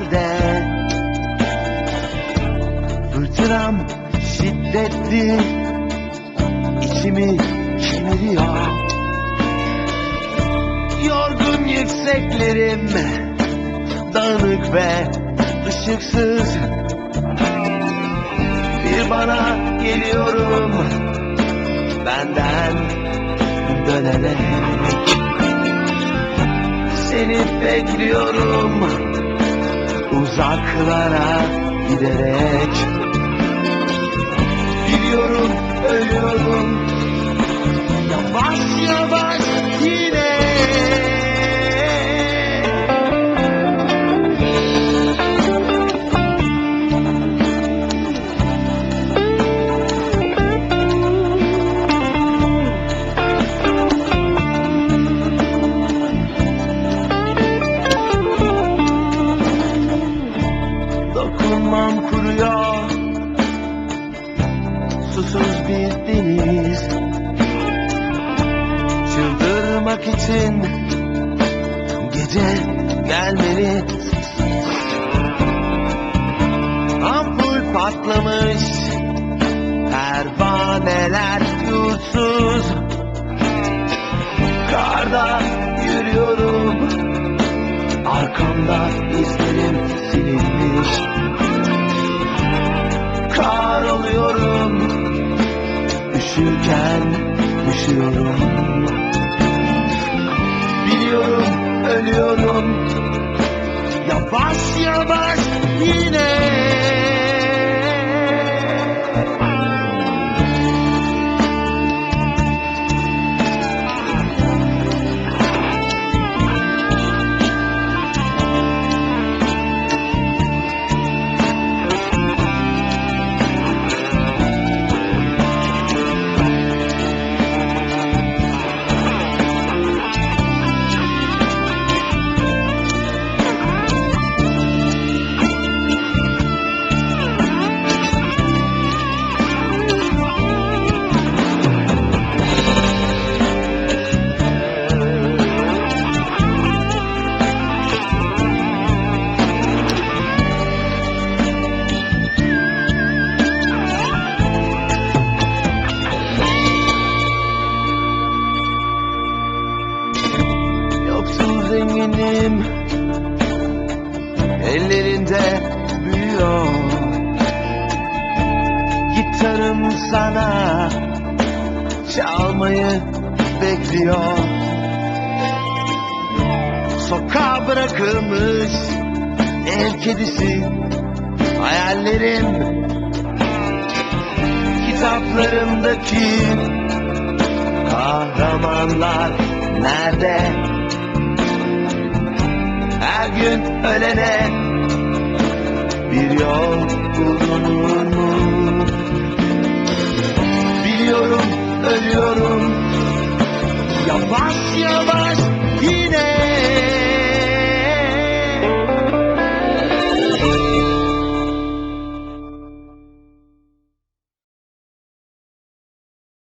nerede? Fırtınam şiddetli içimi çimiriyor Yorgun yükseklerim Dağınık ve ışıksız. Bir bana geliyorum Benden dönerek Seni bekliyorum uzaklara giderek. Biliyorum ölüyorum. Yavaş yavaş Çıldırmak için Gece gelmeli. Ampul patlamış Pervaneler yurtsuz Karda yürüyorum Arkamda izlerim silinmiş. Kar oluyorum Üşürken üşüyorum Biliyorum ölüyorum. Yavaş yavaş yine Ellerinde büyüyor. Gitarım sana. Çalmayı bekliyor. Sokağa bırakılmış Ev kedisi. Hayallerim Kitaplarımdaki Kahramanlar nerede? Her gün ölene bir yol bulunur mu? Biliyorum ölüyorum yavaş yavaş yine